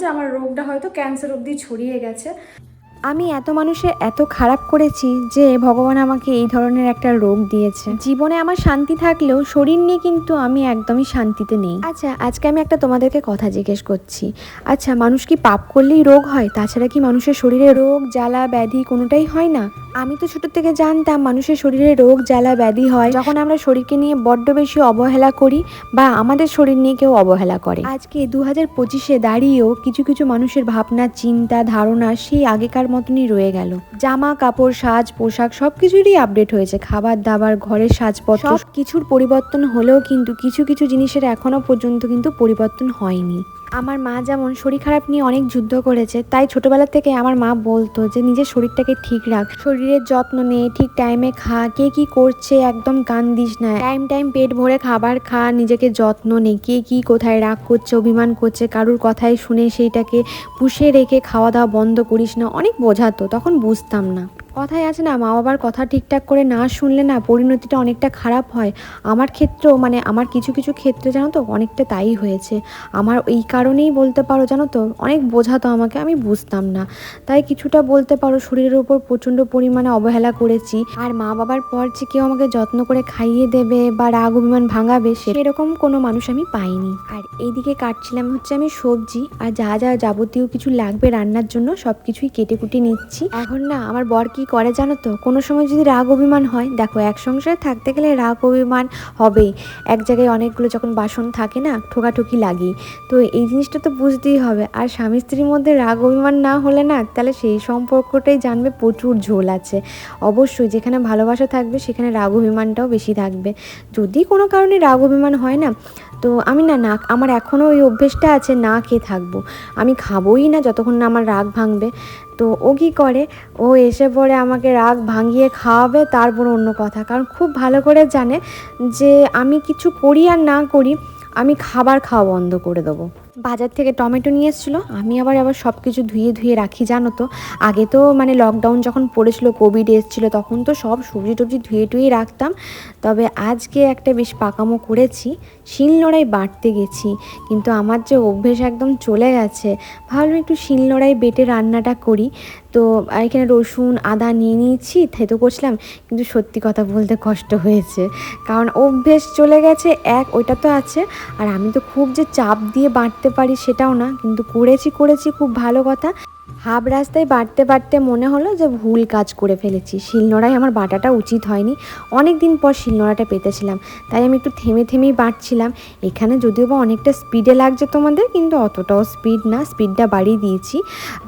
যে আমার রোগটা হয়তো ক্যান্সার অব্দি ছড়িয়ে গেছে। আমি এত মানুষের এত খারাপ করেছি যে ভগবান আমাকে এই ধরনের একটা রোগ দিয়েছে। জীবনে আমার শান্তি থাকলেও শরীর নিয়ে কিন্তু আমি একদমই শান্তিতে নেই। আচ্ছা আজকে আমি একটা তোমাদেরকে কথা জিজ্ঞেস করছি। আচ্ছা মানুষ কি পাপ করলেই রোগ হয়? তাছাড়া কি মানুষের শরীরে রোগ, জ্বালা, ব্যাধি কোনোটাই হয় না? আমি তো ছোট থেকে জানতাম মানুষের শরীরে রোগ, জ্বালা, ব্যাধি হয়। যখন আমরা শরীরকে নিয়ে বড্ড বেশি অবহেলা করি বা আমাদের শরীর নিয়ে কেউ অবহেলা করে। আজকে দু হাজার পঁচিশে দাঁড়িয়েও কিছু কিছু মানুষের ভাবনা, চিন্তা, ধারণা সেই আগেকার মতনই রয়ে গেল। জামা, কাপড়, সাজ, পোশাক সব কিছুরই আপডেট হয়েছে। খাবার দাবার ঘরের সাজপত্র সব কিছুর পরিবর্তন হলেও কিন্তু কিছু কিছু জিনিসের এখনও পর্যন্ত কিন্তু পরিবর্তন হয়নি। আমার মা যেমন শরীর খারাপ নিয়ে অনেক যুদ্ধ করেছে, তাই ছোটবেলা থেকে আমার মা বলতো যে নিজের শরীরটাকে ঠিক রাখ। শরীরের যত্ন নে, ঠিক টাইমে খা, কে কি করছে একদম কান দিস না। টাইম টাইম পেট ভরে খাবার খা, নিজেকে যত্ন নে, কে কি কোথায় রাগ করছে, অভিমান করছে, কারুর কথাই শুনে সেইটাকে পুষে রেখে খাওয়া দাওয়া বন্ধ করিস না, অনেক বোঝাতো, তখন বুঝতাম না। কথাই আছে না মা বাবার কথা ঠিকঠাক করে না শুনলে না পরিণতিটা অনেকটা খারাপ হয়। আমার ক্ষেত্রেও মানে আমার কিছু কিছু ক্ষেত্রে জানো তো, অনেকটা তাই হয়েছে। আমার এই কারণেই বলতে পারো জানো তো, অনেক বোঝাতো আমাকে, আমি বুঝতাম না। তাই কিছুটা বলতে পারো, শরীরের উপর প্রচণ্ড পরিমাণে অবহেলা করেছি। আর মা বাবার পর যে কেউ আমাকে যত্ন করে খাইয়ে দেবে বা রাগ অভিমান ভাঙাবে সেরকম কোনো মানুষ আমি পাইনি। আর এইদিকে কাটছিলাম হচ্ছে আমি সবজি, আর যা যা যাবতীয় কিছু লাগবে রান্নার জন্য সব কিছুই কেটে কুটে নিচ্ছি। এখন না, আমার বর কি করে জানো তো? কোনো সময় যদি রাগ অভিমান হয়, দেখো এক সংসারে থাকতে গেলে রাগ অভিমান হবেই। এক জায়গায় অনেকগুলো যখন বাসন থাকে না, ঠোকাঠুকি লাগেই। তো এই জিনিসটা তো বুঝতেই হবে। আর স্বামী স্ত্রীর মধ্যে রাগ অভিমান না হলে না, তাহলে সেই সম্পর্কটাই জানবে, প্রচুর ঝোল আছে। অবশ্যই যেখানে ভালোবাসা থাকবে, সেখানে রাগ অভিমানটাও বেশি থাকবে। যদি কোনো কারণে রাগ অভিমান হয় না তো আমি না না, আমার এখনও ওই অভ্যেসটা আছে, না খেয়ে থাকব। আমি খাবোই না যতক্ষণ না আমার রাগ ভাঙবে। তো ও কী করে? ও এসে পরে আমাকে রাগ ভাঙিয়ে খাওয়াবে, তারপর অন্য কথা। কারণ খুব ভালো করে জানে যে, আমি কিছু করি আর না করি, আমি খাবার খাওয়া বন্ধ করে দেবো। বাজার থেকে টমেটো নিয়ে এসেছিল। আমি আবার আবার সব কিছু ধুয়ে ধুয়ে রাখি, জানো তো? আগে তো মানে লকডাউন যখন পড়েছিল কোভিড এসেছিল, তখন তো সব সবজি টবজি ধুয়ে টুয়ে রাখতাম। তবে আজকে একটা বেশ পাকামো করেছি শিলনোড়াই বাটতে গেছি। কিন্তু আমার যে অভ্যেস একদম চলে গেছে, ভাবলাম একটু শিলনোড়াই বেটে রান্নাটা করি। তো আর এখানে রসুন, আদা নিয়ে নিয়েছি, তাই তো করছিলাম। কিন্তু সত্যি কথা বলতে কষ্ট হয়েছে। কারণ অভ্যেস চলে গেছে, এক, ওইটা তো আছে। আর আমি তো খুব যে চাপ দিয়ে বাঁটতে পারি সেটাও না। কিন্তু করেছি করেছি, খুব ভালো কথা। হাফ রাস্তায় বাড়তে বাড়তে মনে হলো যে ভুল কাজ করে ফেলেছি। শিলনোড়ায় আমার বাটাটা উচিত হয়নি। অনেক দিন পর শিলনোড়াটা পেতেছিলাম। তাই আমি একটু থেমে থেমেই বাটছিলাম এখানে যদিও বা অনেকটা স্পিডে লাগছে তোমাদের, কিন্তু অতটাও স্পিড না। স্পিডটা বাড়িয়ে দিয়েছি।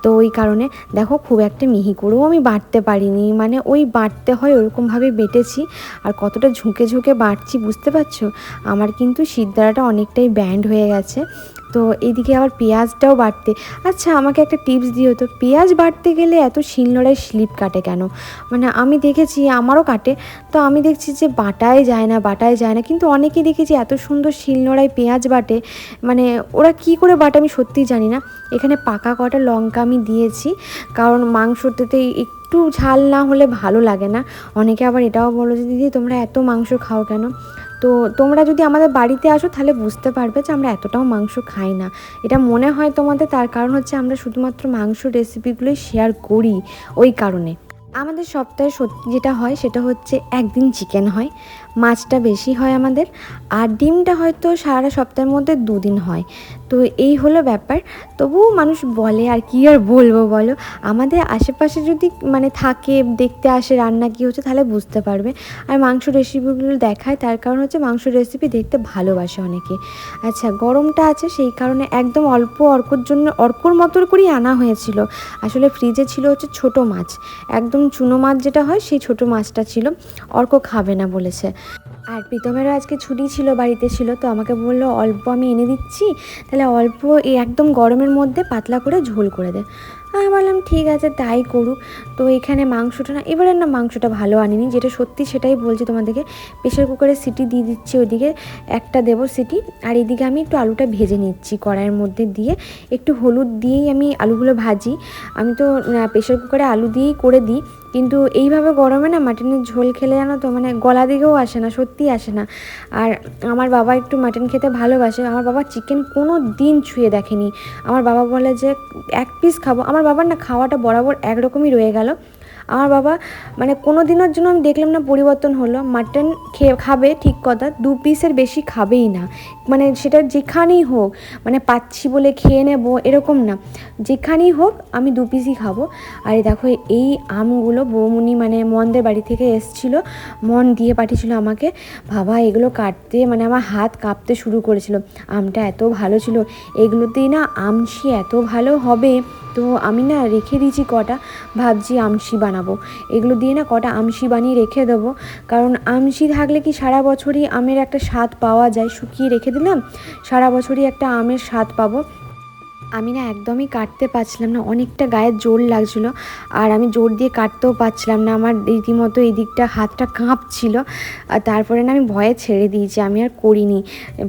তো ওই কারণে দেখো খুব একটা মিহি করেও আমি বাটতে পারিনি। মানে ওই বাটতে হয় ওরকমভাবে বেটেছি। আর কতটা ঝুঁকে ঝুঁকে বাটছি বুঝতে পারছ? আমার কিন্তু সিদ্ধারাটা অনেকটাই ব্যান্ড হয়ে গেছে। তো এদিকে আবার পেঁয়াজটাও বাটতে আচ্ছা আমাকে একটা টিপস দিও তো, পেঁয়াজ বাটতে গেলে এত শিলনোড়ায় স্লিপ কাটে কেন? মানে আমি দেখেছি, আমারও কাটে, তো আমি দেখছি যে বাটায় যায় না, বাটায় যায় না, কিন্তু অনেকে দেখেছি এত সুন্দর শিলনোড়ায় পেঁয়াজ বাটে মানে ওরা কি করে বাটে আমি সত্যিই জানি না। এখানে পাকা কটা লঙ্কা আমি দিয়েছি, কারণ মাংসটাতে একটু ঝাল না হলে ভালো লাগে না। অনেকে আবার এটাও বলো যে, দিদি, তোমরা এত মাংস খাও কেন? তো তোমরা যদি আমাদের বাড়িতে আসো, তাহলে বুঝতে পারবে যে আমরা এতটাও মাংস খাই না। এটা মনে হয় তোমাদের, তার কারণ হচ্ছে আমরা শুধুমাত্র মাংস রেসিপিগুলোই শেয়ার করি ওই কারণে। আমাদের সপ্তাহে সত্যি যেটা হয়, সেটা হচ্ছে একদিন চিকেন হয়। মাছটা বেশি হয় আমাদের, আর ডিমটা হয়তো সারা সপ্তাহের মধ্যে দুদিন হয়। তো এই হলো ব্যাপার। তবুও মানুষ বলে, আর কি আর বলব বলো? আমাদের আশেপাশে যদি মানে থাকে, দেখতে আসে রান্না কী হচ্ছে, তাহলে বুঝতে পারবে। আর মাংস রেসিপিগুলো দেখায়, তার কারণ হচ্ছে মাংস রেসিপি দেখতে ভালোবাসে অনেকে। আচ্ছা গরমটা আছে, সেই কারণে একদম অল্প অর্কর জন্য, অর্কর মতোর করেই আনা হয়েছিল। আসলে ফ্রিজে ছিল হচ্ছে ছোট মাছ। একদম চুনো মাছ যেটা হয়, সেই ছোট মাছটা ছিল। অর্ক খাবে না বলেছে। আর প্রীতমেরও আজকে ছুটি ছিল, বাড়িতে ছিল, তো আমাকে বলল, অল্প আমি এনে দিচ্ছি, তাহলে অল্প এই একদম গরমের মধ্যে পাতলা করে ঝোল করে দে। আমি বললাম, ঠিক আছে, তাই করুক। তো এখানে মাংসটা না, এবারে না মাংসটা ভালো আনিনি, যেটা সত্যি সেটাই বলছি তোমাদেরকে, প্রেশার কুকারে সিটি দিয়ে দিচ্ছি ওইদিকে, একটা দেবো সিটি, আর এদিকে আমি একটু আলুটা ভেজে নিচ্ছি কড়াইয়ের মধ্যে দিয়ে, একটু হলুদ দিয়েই আমি আলুগুলো ভাজি। আমি তো প্রেশার কুকারে আলু দিয়েই করে দিই কিন্তু এইভাবে গরমে না মাটনের ঝোল খেলে জানো তো মানে গলা দিকেও আসে না সত্যি আসে না। আর আমার বাবা একটু মাটন খেতে ভালোবাসে। আমার বাবা চিকেন কোনো দিন ছুঁয়ে দেখেনি। আমার বাবা বলে যে, এক পিস খাব। আমার বাবার না খাওয়াটা বরাবর একরকমই রয়ে গেল। আমার বাবা মানে কোনো দিনের জন্য আমি দেখলাম না পরিবর্তন হলো। মাটন খেয়ে, খাবে ঠিক কথা, দু পিসের বেশি খাবেই না। মানে সেটা যেখানেই হোক মানে পাচ্ছি বলে খেয়ে নেব, এরকম না। যেখানেই হোক, আমি দু পিসই খাব। আর দেখো, এই আমগুলো বৌমুনি মানে মনদের বাড়ি থেকে এসছিল, মন দিয়ে পাঠিয়েছিল আমাকে। বাবা, এগুলো কাটতে মানে আমার হাত কাঁপতে শুরু করেছিল। আমটা এত ভালো ছিল, এগুলোতেই না আমশি এত ভালো হবে। তো আমি না রেখে দিয়েছি কটা, ভাবছি আমশি বানাবো। এগুলো দিয়ে না কটা আমশি বানিয়ে রেখে দেবো। কারণ আমশি থাকলে কি সারা বছরই আমের একটা স্বাদ পাওয়া যায়? শুকিয়ে রেখে দিলাম, সারা বছরই একটা আমের স্বাদ পাবো। আমি না একদমই কাটতে পারছিলাম না, অনেকটা গায়ের জোর লাগছিল। আর আমি জোর দিয়ে কাটতেও পারছিলাম না, আমার রীতিমতো এই দিকটা হাতটা কাঁপছিল। আর তারপরে না আমি ভয়ে ছেড়ে দিয়েছি, আমি আর করিনি।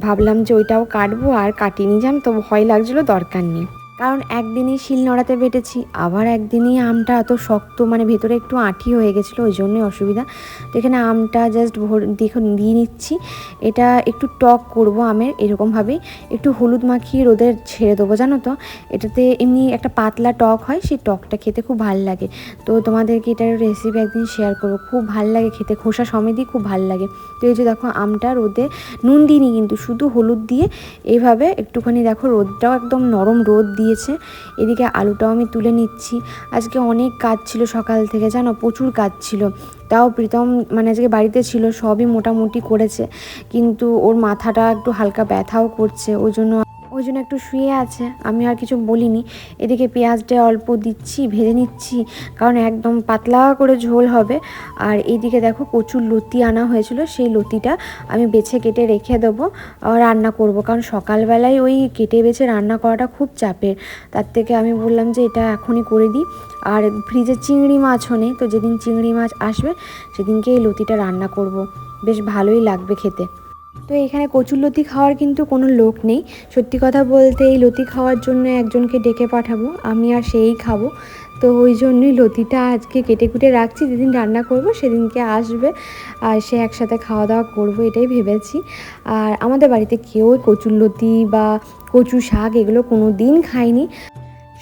ভাবলাম যে ওইটাও কাটবো আর কাটিনি যে আমি তো, ভয় লাগছিল, দরকার নেই। কারণ একদিনই শিল নড়াতে বেটেছি আবার একদিনই আমটা এত শক্ত মানে ভেতরে একটু আঁটি হয়ে গেছিল, ওই জন্যই অসুবিধা। তো এখানে আমটা জাস্ট ভোর দেখুন দিয়ে নিচ্ছি। এটা একটু টক করব আমের, এরকমভাবেই। একটু হলুদ মাখিয়ে রোদে ছেড়ে দেবো, জানো তো? এটাতে এমনি একটা পাতলা টক হয়, সেই টকটা খেতে খুব ভালো লাগে। তো তোমাদেরকে এটার রেসিপি একদিন শেয়ার করব। খুব ভালো লাগে খেতে, খোসা সমেতই খুব ভালো লাগে। তো এই যে দেখো আমটা রোদে, নুন দিইনি কিন্তু, শুধু হলুদ দিয়ে এইভাবে একটুখানি দেখো, রোদটাও একদম নরম রোদ দিয়েছে এদিকে আলুটাও আমি তুলে নিচ্ছি। আজকে অনেক কাজ ছিল সকাল থেকে, জানো? প্রচুর কাজ ছিল। তাও প্রীতম মানে আজকে বাড়িতে ছিল, সবই মোটামুটি করেছে। কিন্তু ওর মাথাটা একটু হালকা ব্যথাও করছে, ওই জন্য ওই জন্য একটু শুয়ে আছে, আমি আর কিছু বলিনি। এদিকে পেঁয়াজটা অল্প দিচ্ছি, ভেজে নিচ্ছি, কারণ একদম পাতলা করে ঝোল হবে। আর এইদিকে দেখো প্রচুর লতি আনা হয়েছিল, সেই লতিটা আমি বেছে কেটে রেখে দেবো রান্না করব। কারণ সকালবেলায় ওই কেটে বেছে রান্না করাটা খুব চাপের। তার থেকে আমি বললাম যে এটা এখনই করে দিই। আর ফ্রিজে চিংড়ি মাছও নেই, তো যেদিন চিংড়ি মাছ আসবে, সেদিনকে এই লতিটা রান্না করব। বেশ ভালোই লাগবে খেতে। তো এখানে কচুর লতি খাওয়ার কিন্তু কোনো লোক নেই। সত্যি কথা বলতে এই লতি খাওয়ার জন্য একজনকে ডেকে পাঠাবো, আমি আর সেই খাব। তো ওই জন্যই লতিটা আজকে কেটে কুটে রাখছি, যেদিন রান্না করব সেদিনকে আসবে আর সে একসাথে খাওয়া দাওয়া করব, এটাই ভেবেছি। আর আমাদের বাড়িতে কেউ কচুর লতি বা কচু শাক এগুলো কোনো দিন খায়নি।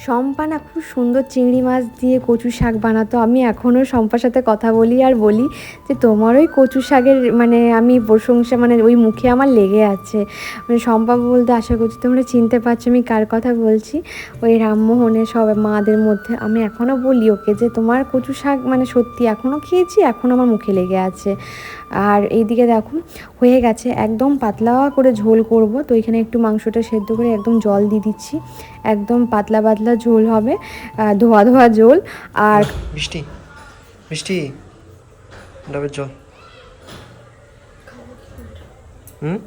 শম্পা না খুব সুন্দর চিংড়ি মাছ দিয়ে কচু শাক বানাতো। আমি এখনও শম্পার সাথে কথা বলি আর বলি যে তোমার ওই কচু শাকের মানে আমি প্রশংসা মানে ওই মুখে আমার লেগে আছে। মানে শম্পা বলতে আশা করছি তোমরা চিনতে পারছ আমি কার কথা বলছি। ওই রামমোহনের সব মাদের মধ্যে। আমি এখনও বলি ওকে যে তোমার কচু শাক মানে সত্যি এখনও খেয়েছি এখনও আমার মুখে লেগে আছে। আর এইদিকে দেখো, হয়ে গেছে একদম পাতলা করে ঝোল করব। তো এখানে একটু মাংসটা সেদ্ধ করে একদম জল দিয়ে দিচ্ছি। একদম পাতলা পাতলা ঝোল হবে ধোয়া ধোয়া ঝোল আর মিষ্টি মিষ্টি ডাবের জল। হুম?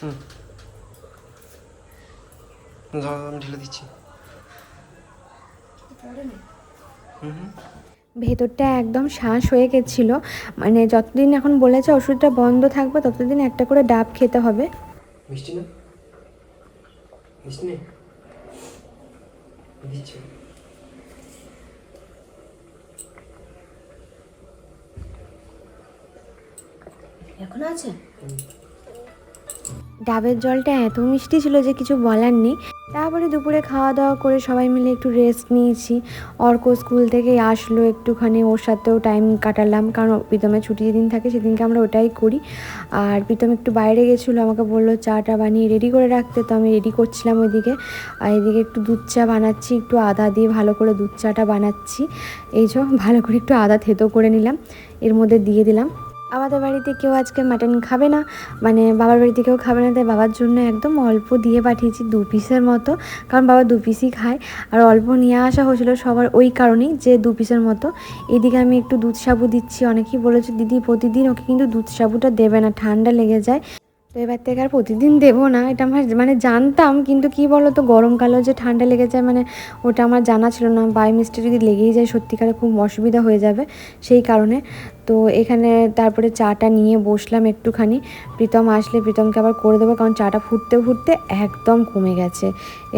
হুম। আমি ঢেলে দিচ্ছি। হুম হুম। ভেতরটা একদম শ্বাস হয়ে গেছিল। মানে যতদিন এখন বলেছে ওষুধটা বন্ধ থাকবে ততদিন একটা করে ডাব খেতে হবে। মিষ্টি না মিষ্টি নেই দিচ্ছি এখন আছে? ডাবের জলটা এত মিষ্টি ছিল যে কিছু বলার নেই। তারপরে দুপুরে খাওয়া দাওয়া করে সবাই মিলে একটু রেস্ট নিয়েছি। অর্ক স্কুল থেকে আসলো, একটুখানি ওর সাথেও টাইম কাটালাম, কারণ প্রীতমের ছুটি যেদিন থাকে সেদিনকে আমরা ওটাই করি। আর প্রীতম একটু বাইরে গেছিল, আমাকে বলল, চাটা বানিয়ে রেডি করে রাখতে। তো আমি রেডি করছিলাম ওইদিকে। আর এদিকে একটু দুধ চা বানাচ্ছি, একটু আদা দিয়ে ভালো করে দুধ চাটা বানাচ্ছি। এই যে, ভালো করে একটু আদা থেতো করে নিলাম। এর মধ্যে দিয়ে দিলাম। আমাদের বাড়িতে কেউ আজকে মাটন খাবে না। মানে বাবার বাড়িতে কেউ খাবে না, তাই বাবার জন্য একদম অল্প দিয়ে পাঠিয়েছি দু পিসের মতো। কারণ বাবা দু পিসই খায়। আর অল্প নিয়ে আসা হয়েছিল সবার ওই কারণেই যে দু পিসের মতো। এদিকে আমি একটু দুধ সাবু দিচ্ছি। অনেকেই বলেছে, দিদি, প্রতিদিন ওকে কিন্তু দুধ সাবুটা দেবে না, ঠান্ডা লেগে যায়। তো এবার থেকে আর প্রতিদিন দেবো না। এটা আমার মানে জানতাম, কিন্তু কি বলো তো গরমকালেও যে ঠান্ডা লেগে যায় মানে ওটা আমার জানা ছিল না। বাই মিস্টেক যদি লেগেই যায়, সত্যিকারে খুব অসুবিধা হয়ে যাবে সেই কারণে। তো এখানে তারপরে চাটা নিয়ে বসলাম একটুখানি। প্রীতম আসলে প্রীতমকে আবার করে দেবো, কারণ চাটা ফুটতে ফুটতে একদম কমে গেছে।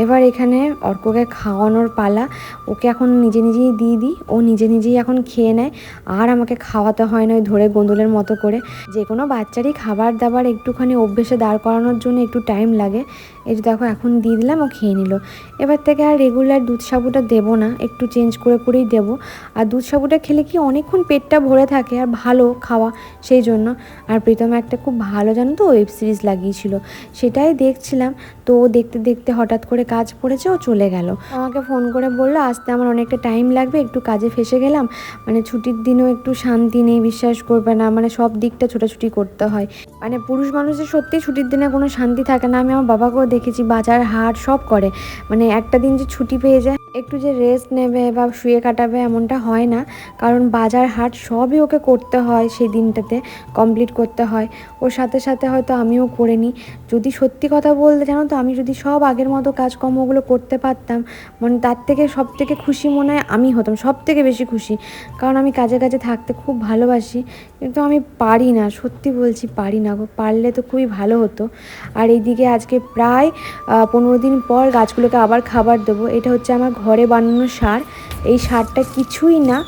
এবার এখানে অর্ককে খাওয়ানোর পালা। ওকে এখন নিজে নিজেই দিয়ে দিই। ও নিজে নিজেই এখন খেয়ে নেয়। আর আমাকে খাওয়াতে হয় না ওই ধরে গোন্দলের মতো করে। যে কোনো বাচ্চারই খাবার দাবার একটুখানি অভ্যেসে দাঁড় করানোর জন্য একটু টাইম লাগে। এই যে দেখো, এখন দিয়ে দিলাম, ও খেয়ে নিল। এবার থেকে আর রেগুলার দুধ সাবুটা দেবো না, একটু চেঞ্জ করে করেই দেব। আর দুধ সাবুটা খেলে কি অনেকক্ষণ পেটটা ভরে থাকে, আর ভালো খাওয়া, সেই জন্য। আর প্রীতম একটা খুব ভালো জানো তো ওয়েব সিরিজ লাগিয়েছিল। সেটাই দেখছিলাম। তো দেখতে দেখতে হঠাৎ করে কাজ পড়েছে, ও চলে গেল। আমাকে ফোন করে বলল, আসতে আমার অনেকটা টাইম লাগবে, একটু কাজে ফেসে গেলাম। মানে ছুটির দিনেও একটু শান্তি নেই, বিশ্বাস করবে না মানে সব দিকটা ছোটাছুটি করতে হয়। মানে পুরুষ মানুষের সত্যি ছুটির দিনে কোনো শান্তি থাকে না। আমি আমার বাবাকেও দেখেছি, বাজার, হাট, সব করে। মানে একটা দিন যে ছুটি পেয়ে যায়। একটু যে রেস্ট নেবে বা শুয়ে কাটাবে এমনটা হয় না। কারণ বাজার হাট সবই ওকে করতে হয় সেই দিনটাতে কমপ্লিট করতে হয়। ওর সাথে সাথে হয়তো আমিও করে নিই। যদি সত্যি কথা বলতে জানো তো, আমি যদি সব আগের মতো কাজকর্মগুলো করতে পারতাম মানে তার থেকে সব থেকে খুশি মনে হয় আমি হতাম সব থেকে বেশি খুশি। কারণ আমি কাজে কাজে থাকতে খুব ভালোবাসি। কিন্তু আমি পারি না, সত্যি বলছি পারি না গো। পারলে তো খুবই ভালো হতো। আর এইদিকে আজকে প্রায় পনেরো দিন পর গাছগুলোকে আবার খাবার দেবো। এটা হচ্ছে আমার ঘরে বানানো সার, এই সারটা কিছুই না।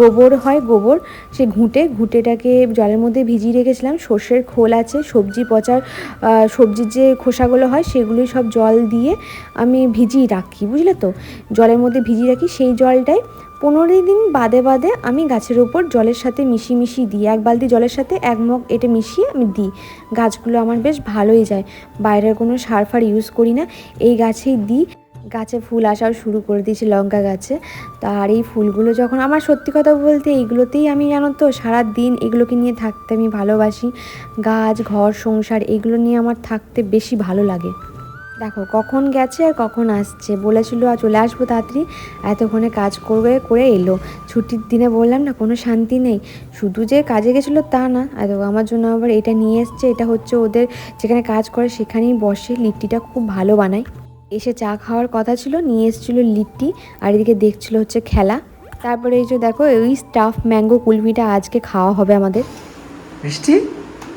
গোবর হয় গোবর, সে ঘুঁটে, ঘুঁটেটাকে জলের মধ্যে ভিজিয়ে রেখেছিলাম। সর্ষের খোল আছে, সবজি পচার সবজির যে খোসাগুলো হয়, সেগুলোই সব জল দিয়ে আমি ভিজিয়ে রাখি, বুঝলে তো? জলের মধ্যে ভিজিয়ে রাখি, সেই জলটাই পনেরো দিন বাদে বাদে আমি গাছের ওপর জলের সাথে মিশিয়ে মিশিয়ে দিই। এক বালতি জলের সাথে এক মগ এটা মিশিয়ে আমি দিই। গাছগুলো আমার বেশ ভালোই যায়। বাইরের কোনো সার ফার ইউজ করি না। এই গাছেই দিই। গাছে ফুল আসাও শুরু করে দিয়েছি লঙ্কা গাছে। তা আর এই ফুলগুলো যখন, আমার সত্যি কথা বলতে এইগুলোতেই আমি জানো তো সারা দিন এগুলোকে নিয়ে থাকতে আমি ভালোবাসি। গাছ, ঘর, সংসার এগুলো নিয়ে আমার থাকতে বেশি ভালো লাগে। দেখো, কখন গেছে আর কখন আসছে। বলেছিল আর চলে আসব তাড়াতাড়ি। এতক্ষণে কাজ করবে করে এলো। ছুটির দিনে বললাম, না, কোনো শান্তি নেই। শুধু যে কাজে গেছিল তা না। এত আমার জন্য আবার এটা নিয়ে এসছে। এটা হচ্ছে ওদের যেখানে কাজ করে সেখানেই বসে, লিট্টিটা খুব ভালো বানায়। এসে চা খাওয়ার কথা ছিল নিয়ে এসেছিল লিট্টি আর এদিকে দেখছিল হচ্ছে খেলা। তারপরে এই যে দেখো ওই স্টাফ ম্যাঙ্গো কুলফিটা আজকে খাওয়া হবে আমাদের। মিষ্টি?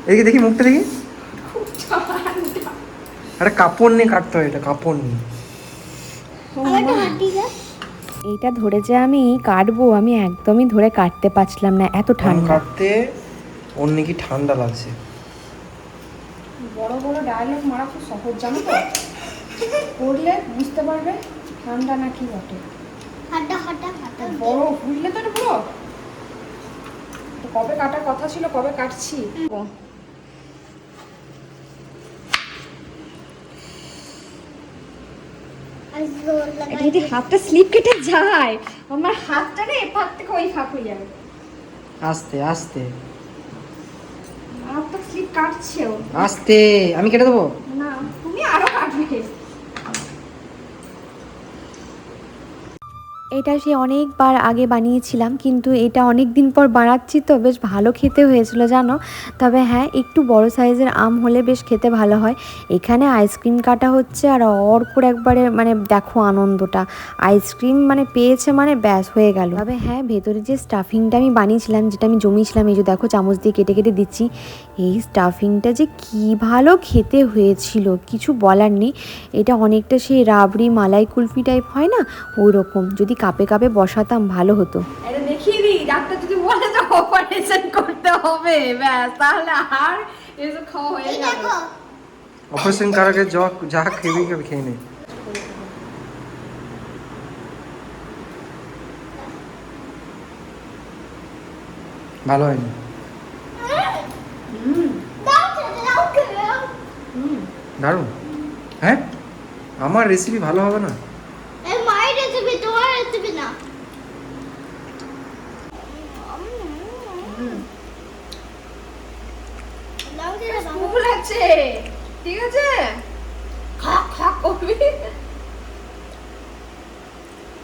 এদিকে দেখি মুখটা দেখি। আরে কাপড় নিয়ে কাটতে হয় এটা কাপড় নিয়ে। এইটা ধরে যে আমি কাটবো আমি একদমই ধরে কাটতে পারছিলাম না এত ঠান্ডা। কাটতে ওর নাকি ঠান্ডা লাগছে। বড় বড় ডায়লগ মারা খুব সহজ জানো তো? পড়লে বুঝতে পারবে ঠান্ডা না কি বটে। হাঁটা হাঁটা হাঁটা। বড় বুঝলে তো পুরো। কবে কাটার কথা ছিল কবে কাটছি? যদি হাতটা স্লিপ কেটে যায়। আমার হাতটা না এ ফাঁক থেকে ওই ফাঁক হয়ে যাবে। আস্তে আস্তে। হাতটা স্লিপ কাটছেও। আস্তে। আমি কেটে দেবো? না তুমি আরও কাটবে। এটা সে অনেকবার আগে বানিয়েছিলাম, কিন্তু এটা অনেক দিন পর বানাচ্ছি তো বেশ ভালো খেতে হয়েছিল, জানো? তবে হ্যাঁ একটু বড় সাইজের আম হলে বেশ খেতে ভালো হয়। এখানে আইসক্রিম কাটা হচ্ছে আর অর্কুর একবারে মানে দেখো আনন্দটা। আইসক্রিম মানে পেয়েছে মানে ব্যাস, হয়ে গেল। তবে হ্যাঁ ভেতরে যে স্টাফিংটা আমি বানিয়েছিলাম, যেটা আমি জমিয়েছিলাম, এই যে দেখো চামচ দিয়ে কেটে কেটে দিচ্ছি, এই স্টাফিংটা যে কি ভালো খেতে হয়েছিল, কিছু বলার নেই। এটা অনেকটা সেই রাবড়ি মালাই কুলফি টাইপ হয় না? ওই রকম যদি কাপে কাপে বসাতাম ভালো হতো। এটা দেখিয়ে দিই ডাক্তার যদি বলে যে অপারেশন করতে হবে ব্যাস তাহলে আর এসব খাওয়া হয়ে যাবে অপারেশন করার আগে যা যা খেবি খাবি খেয়ে নে। ভালো হয়নি। দারুণ। হ্যাঁ? আমার রেসিপি ভালো হবে না? রেসিপি তোমার রেসিপি না দাও খেতে দাও খুব লাগছে ঠিক আছে? খা খা করবি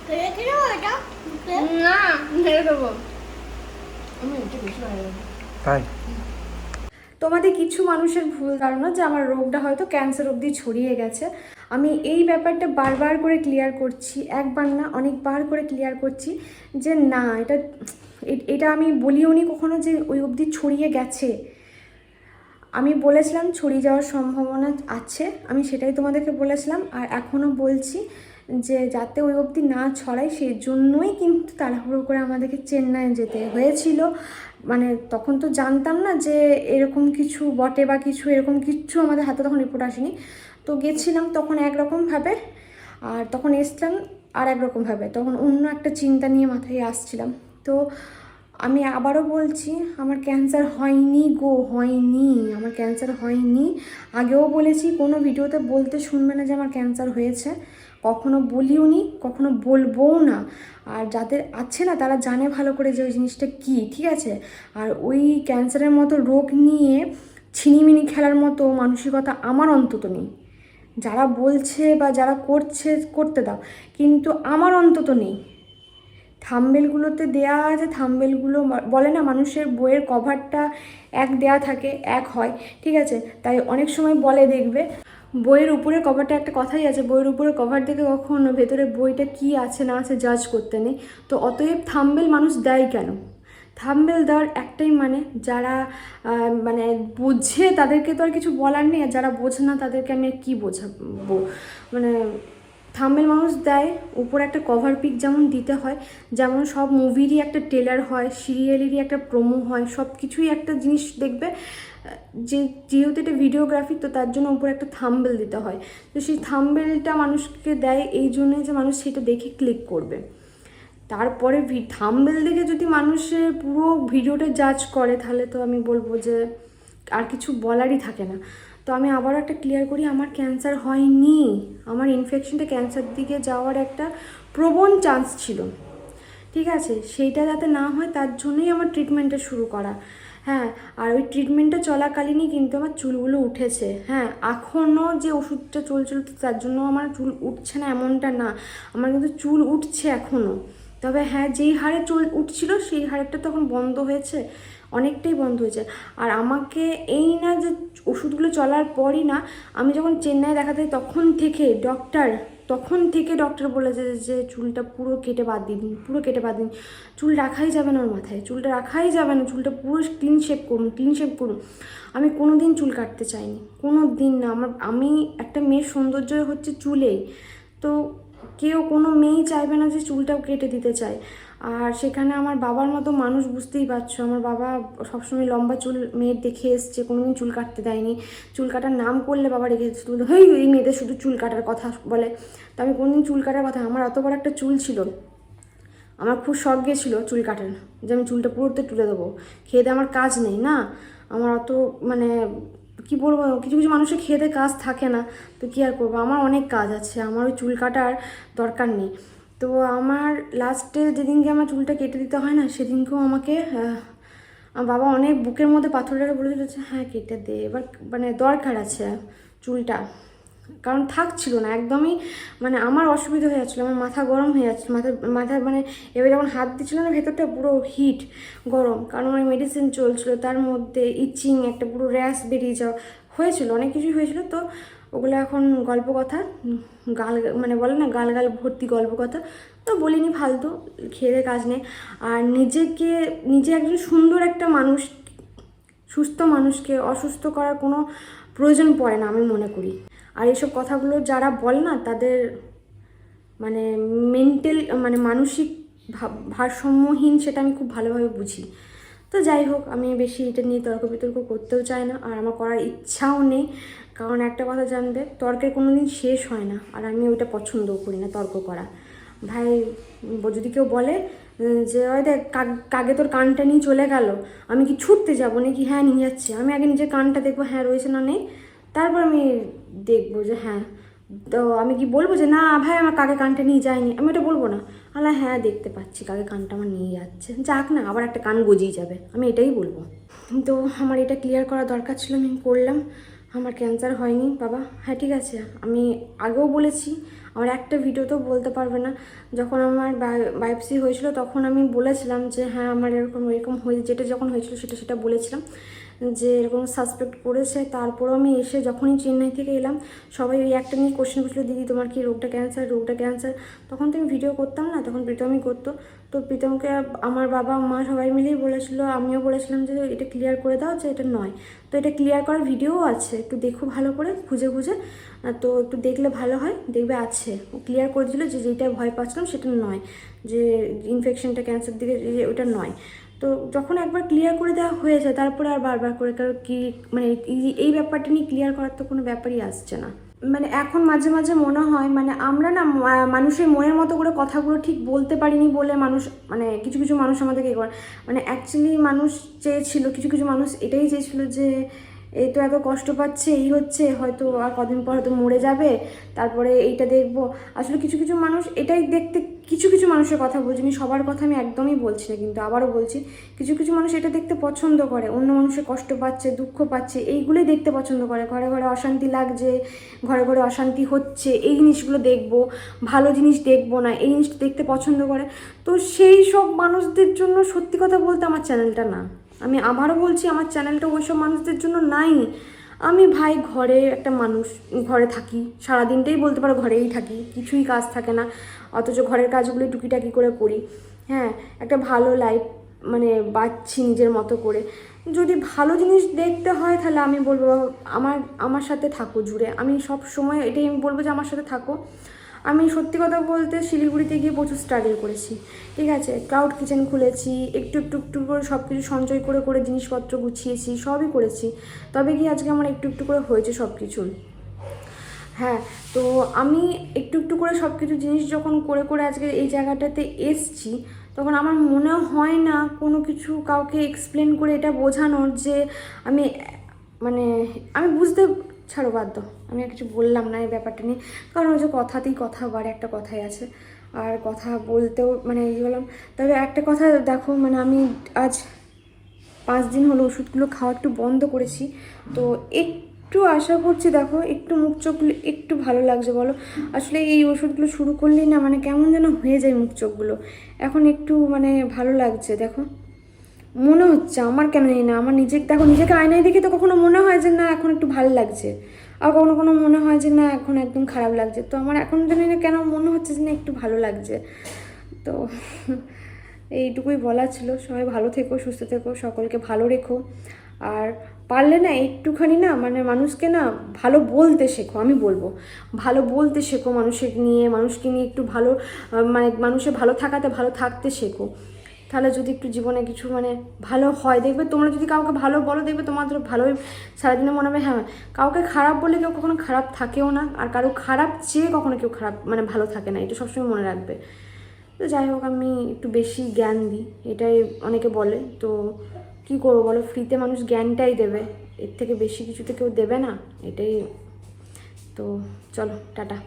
খেয়ে খেয়ে এটা না মেরে দেবো। আমি একটু বেশি ভালো তাই? তোমাদের কিছু মানুষের ভুল ধারণা যে আমার রোগটা হয়তো ক্যান্সার অবধি ছড়িয়ে গেছে। আমি এই ব্যাপারটা বারবার করে ক্লিয়ার করছি, একবার না অনেকবার করে ক্লিয়ার করছি যে না, এটা এটা আমি বলিও নি কখনো যে ওই অবধি ছড়িয়ে গেছে। আমি বলেছিলাম ছড়িয়ে যাওয়ার সম্ভাবনা আছে, আমি সেটাই তোমাদেরকে বলেছিলাম, আর এখনও বলছি যে যাতে ওই অবধি না ছড়ায়, সেই জন্যই কিন্তু তাড়াহুড়ো করে আমাদেরকে চেন্নাই যেতে হয়েছিল। মানে তখন তো জানতাম না যে এরকম কিছু বটে বা কিছু, এরকম কিচ্ছু আমাদের হাতে তখন রিপোর্ট আসেনি। তো গেছিলাম তখন একরকমভাবে, আর তখন এসলাম আর একরকমভাবে। তখন অন্য একটা চিন্তা নিয়ে মাথায় আসছিলাম। তো আমি আবারও বলছি, আমার ক্যান্সার হয়নি গো, হয়নি, আমার ক্যান্সার হয়নি। আগেও বলেছি, কোনো ভিডিওতে বলতে শুনবে না যে আমার ক্যান্সার হয়েছে। কখনো বলিও নি, কখনো বলবোও না। আর যাদের আছে না, তারা জানে ভালো করে যে ওই জিনিসটা কী, ঠিক আছে? আর ওই ক্যান্সারের মতো রোগ নিয়ে ছিনিমিনি খেলার মতো মানসিকতা আমার অন্তত নেই। যারা বলছে বা যারা করছে, করতে দাও। কিন্তু আমার অন্তত নেই। থাম্বেলগুলোতে দেয়া আছে, থাম্বেলগুলো বলে না, মানুষের বইয়ের কভারটা এক দেয়া থাকে, এক হয়, ঠিক আছে? তাই অনেক সময় বলে দেখবে। বইয়ের উপরে কভারটা একটা কথাই আছে, বইয়ের উপরে কভার দেখে কখনো ভেতরে বইটা কি আছে না আছে জাজ করতে নেই। তো অতএব থাম্বেল মানুষ দেয় কেন? থাম্বেল দেওয়ার একটাই মানে যারা মানে বোঝে তাদেরকে তো আর কিছু বলার নেই, আর যারা বোঝে না তাদেরকে আমি আর কী বোঝাবো? মানে থাম্বেল মানুষ দেয়, উপরে একটা কভার পিক যেমন দিতে হয়, যেমন সব মুভিরই একটা টেলার হয় সিরিয়ালেরই একটা প্রোমো হয় সব কিছুই একটা জিনিস দেখবে। যে যেহেতু এটা ভিডিওগ্রাফি তো তার জন্য উপরে একটা থাম্বেল দিতে হয়। তো সেই থাম্বেলটা মানুষকে দেয়, এই জন্যই যে মানুষ সেটা দেখে ক্লিক করবে। তারপরে থাম্বেল দেখে যদি মানুষের পুরো ভিডিওটা জাজ করে, তাহলে তো আমি বলব যে আর কিছু বলারই থাকে না। তো আমি আবার একটা ক্লিয়ার করি, আমার ক্যান্সার হয়নি। আমার ইনফেকশনটা ক্যান্সার দিকে যাওয়ার একটা প্রবণ চান্স ছিল। ঠিক আছে? সেইটা যাতে না হয়, তার জন্যই আমার ট্রিটমেন্টটা শুরু করা। হ্যাঁ আর ওই ট্রিটমেন্টটা চলাকালীনই কিন্তু আমার চুলগুলো উঠেছে। হ্যাঁ এখনও যে ওষুধটা চলছিল তার জন্য আমার চুল উঠছে না এমনটা না। আমার কিন্তু চুল উঠছে এখনও। তবে হ্যাঁ যেই হারে চুল উঠছিল সেই হারেরটা তখন বন্ধ হয়েছে, অনেকটাই বন্ধ হয়েছে। আর আমাকে এই না যে ওষুধগুলো চলার পরই না, আমি যখন চেন্নাই দেখাতে তখন থেকে ডক্টর তখন থেকে ডক্টর বলেছে যে চুলটা পুরো কেটে বাদ দিন, পুরো কেটে বাদ দিন। চুল রাখাই যাবে না ওর মাথায়, চুলটা রাখাই যাবে না, চুলটা পুরো ক্লিন শেপ করুন ক্লিন শেপ করুন। আমি কোনো দিন চুল কাটতে চাইনি কোনো দিন না। আমার, আমি একটা মেয়ের সৌন্দর্য হচ্ছে চুলেই। তো কেউ, কোনো মেয়েই চাইবে না যে চুলটাও কেটে দিতে চায়। আর সেখানে আমার বাবার মতো মানুষ বুঝতেই পারছ। আমার বাবা সবসময় লম্বা চুল মেয়ের দেখে এসছে, কোনোদিন চুল কাটতে দেয়নি। চুল কাটার নাম করলে বাবা রেখে হেই, এই মেয়েদের শুধু চুল কাটার কথা বলে। তো আমি কোনোদিন চুল কাটার কথা, আমার এত বড় একটা চুল ছিল, আমার খুব শখ গেছিল চুল কাটার, যে আমি চুলটা পুরোতে তুলে দেবো। খেয়ে আমার কাজ নেই না, আমার অত মানে কি বলব, কিছু কিছু মানুষের খেয়ে কাজ থাকে না। তো কী আর করব, আমার অনেক কাজ আছে, আমার ওই চুল কাটার দরকার নেই। তো আমার লাস্টে যেদিনকে আমার চুলটা কেটে দিতে হয় না, সেদিনকেও আমাকে আমার বাবা অনেক বুকের মধ্যে পাথর রেখে বলে দিল যে হ্যাঁ কেটে দে। এবার মানে দরকার আছে চুলটা। কারণ থাকছিল না, একদমই মানে আমার অসুবিধা হয়ে যাচ্ছিল, আমার মাথা গরম হয়ে যাচ্ছিল, মাথা মাথায় মানে এবার যখন হাত দিচ্ছিল না, ভেতরটা পুরো হিট গরম। কারণ আমার মেডিসিন চলছিল, তার মধ্যে ইচিং একটা পুরো র্যাশ বেরিয়ে যাওয়া হয়েছিল, অনেক কিছুই হয়েছিল। তো ওগুলো এখন গল্প কথা গাল মানে বলে না গাল গাল ভর্তি গল্প কথা তো বলিনি ফালতু, খেয়ে কাজ নেই। আর নিজেকে, নিজে একজন সুন্দর একটা মানুষ, সুস্থ মানুষকে অসুস্থ করার কোনো প্রয়োজন পড়ে না আমি মনে করি। আর এইসব কথাগুলো যারা বলে না, তাদের মানে মেন্টাল মানে মানসিক ভারসাম্যহীন সেটা আমি খুব ভালোভাবে বুঝি। তো যাই হোক, আমি বেশি এটা নিয়ে তর্ক বিতর্ক করতেও চাই না, আর আমার করার ইচ্ছাও নেই। কারণ একটা কথা জানবে, তর্কের কোনো দিন শেষ হয় না। আর আমি ওইটা পছন্দও করি না তর্ক করা। ভাই যদি কেউ বলে যে, ওই দেখ, কাকে তোর কানটা নিয়ে চলে গেল? আমি কি ছুটতে যাব নাকি? হ্যাঁ নিয়ে যাচ্ছে। আমি আগে নিজের কানটা দেখব হ্যাঁ রয়েছে না নেই। তারপর আমি দেখব যে হ্যাঁ। তো আমি কি বলব যে, না, ভাই, আমার কাকে কানটা নিয়ে যায়নি? আমি ওটা বলব না। আল্লাহ হ্যাঁ দেখতে পাচ্ছি কাকে কানটা আমার নিয়ে যাচ্ছে। যাক না, আবার একটা কান গজিয়ে যাবে। আমি এটাই বলব। তো আমার এটা ক্লিয়ার করা দরকার ছিল, আমি করলাম। আমার ক্যান্সার হয়নি, বাবা। হ্যাঁ ঠিক আছে। আমি আগেও বলেছি, আমার একটা ভিডিওতেও বলতে পারবে না। যখন আমার বায়োপসি হয়েছিল, তখন আমি বলেছিলাম যে হ্যাঁ আমার এরকম এরকম হয়ে, যেটা যখন হয়েছিল, সেটা সেটা বলেছিলাম যে, এরকম সাসপেক্ট করেছে। তারপরও আমি এসে যখনই চেন্নাই থেকে এলাম, সবাই ওই একটা নিয়ে কোশ্চেন করছিল, দিদি, তোমার কি রোগটা ক্যান্সার রোগটা ক্যান্সার তখন তো আমি ভিডিও করতাম না, তখন প্রীতমই করতো। তো প্রীতমকে আমার বাবা মা সবাই মিলেই বলেছিল, আমিও বলেছিলাম যে এটা ক্লিয়ার করে দাও যে এটা নয়। তো এটা ক্লিয়ার করার ভিডিও আছে, একটু দেখো ভালো করে, খুঁজে খুঁজে। তো একটু দেখলে ভালো হয়, দেখবে আছে। ও ক্লিয়ার করে দিল যে যেটা ভয় পাচ্ছিলাম সেটা নয়, যে ইনফেকশনটা ক্যান্সার দিকে যে ওটা নয়। তো যখন একবার ক্লিয়ার করে দেওয়া হয়েছে তারপরে আর বারবার করে কারও কি মানে এই ব্যাপারটা নিয়ে ক্লিয়ার করার তো কোনো ব্যাপারই আসছে না। মানে এখন মাঝে মাঝে মনে হয় মানে আমরা না মানুষের মনের মতো করে কথাগুলো ঠিক বলতে পারিনি বলে মানুষ মানে কিছু কিছু মানুষ আমাদেরকে এ করে। মানে অ্যাকচুয়ালি মানুষ চেয়েছিল, কিছু কিছু মানুষ এটাই চেয়েছিল যে এই তো এত কষ্ট পাচ্ছে, এই হচ্ছে, হয়তো আর কদিন পর হয়তো মরে যাবে, তারপরে এইটা দেখব। আসলে কিছু কিছু মানুষ এটাই দেখতে, কিছু কিছু মানুষের কথা বলছি আমি সবার কথা আমি একদমই বলছি না, কিন্তু আবারও বলছি, কিছু কিছু মানুষ এটা দেখতে পছন্দ করে, অন্য মানুষের কষ্ট পাচ্ছে, দুঃখ পাচ্ছে, এইগুলোই দেখতে পছন্দ করে, ঘরে ঘরে অশান্তি লাগছে, ঘরে ঘরে অশান্তি হচ্ছে, এই জিনিসগুলো দেখব, ভালো জিনিস দেখব না, এই জিনিসটা দেখতে পছন্দ করে, তো সেই সব মানুষদের জন্য সত্যি কথা বলতে আমার চ্যানেলটা না। আমি আবারও বলছি, আমার চ্যানেলটা ওই সব মানুষদের জন্য নাই। আমি ভাই ঘরে একটা মানুষ, ঘরে থাকি। সারাদিনটাই বলতে পারো ঘরেই থাকি, কিছুই কাজ থাকে না। অথচ ঘরের কাজগুলো টুকিটাকি করে করি। হ্যাঁ একটা ভালো লাইফ মানে বাঁচছি নিজের মতো করে। যদি ভালো জিনিস দেখতে হয় তাহলে আমি বলব, আমার আমার সাথে থাকো জুড়ে। আমি সব সময় এটাই আমি বলব যে আমার সাথে থাকো। আমি সত্যি কথা বলতে শিলিগুড়িতে গিয়ে প্রচুর স্ট্রাগল করেছি। ঠিক আছে? ক্লাউড কিচেন খুলেছি, একটু একটু একটু করে সব কিছু সঞ্চয় করে করে জিনিসপত্র গুছিয়েছি, সবই করেছি। তবে কি আজকে আমার একটু একটু করে হয়েছে সব কিছু হ্যাঁ তো আমি একটু একটু করে সব কিছু জিনিস যখন করে করে আজকে এই জায়গাটাতে এসছি, তখন আমার মনে হয় না কোনো কিছু কাউকে এক্সপ্লেন করে এটা বোঝানোর যে আমি মানে আমি বুঝতে ছাড়ো দাও আমি আর কিছু বললাম না এই ব্যাপারটা নিয়ে। কারণ ওই যে কথাতেই কথা বাড়ে একটা কথাই আছে। আর কথা বলতেও মানে এই বললাম, তবে একটা কথা দেখো মানে আমি আজ পাঁচ দিন হলো ওষুধগুলো খাওয়া একটু বন্ধ করেছি। তো একটু আশা করছি দেখো, একটু মুখ চোখগুলো একটু ভালো লাগছে বলো। আসলে এই ওষুধগুলো শুরু করলেই না মানে কেমন যেন হয়ে যায় মুখ চোখগুলো। এখন একটু মানে ভালো লাগছে, দেখো। মনে হচ্ছে, আমার কেন না, আমার নিজে দেখো, নিজেকে আয়নায় দেখে তো কখনো মনে হয় যে না, এখন একটু ভালো লাগছে। আর কখনো কোনো মনে হয় যে না, এখন একদম খারাপ লাগছে। তো আমার এখন জানি না কেন মনে হচ্ছে যে না, একটু ভালো লাগছে। তো এইটুকুই বলা ছিল। সবাই ভালো থেকো, সুস্থ থেকো, সকলকে ভালো রেখো। আর পারলে না, একটুখানি না মানে মানুষকে না ভালো বলতে শেখো, আমি বলব। ভালো বলতে শেখো মানুষের নিয়ে, মানুষকে নিয়ে একটু ভালো মানে মানুষের ভালো থাকাতে ভালো থাকতে শেখো। তাহলে যদি একটু জীবনে কিছু মানে ভালো হয়, দেখবে তোমরা যদি কাউকে ভালো বলো, দেখবে তোমাদের ভালোই সারাদিনে মনে হবে হ্যাঁ কাউকে খারাপ বলে কেউ কখনো খারাপ থাকেও না, আর কারও খারাপ চেয়ে কখনো কেউ খারাপ মানে ভালো থাকে না, এটা সবসময় মনে রাখবে। তো যাই হোক, আমি একটু বেশি জ্ঞান দিই, এটাই অনেকে বলে, তো কি করব বলো ফ্রিতে মানুষ জ্ঞানটাই দেবে, এর থেকে বেশি কিছুতে কেউ দেবে না, এটাই, তো চলো, টাটা।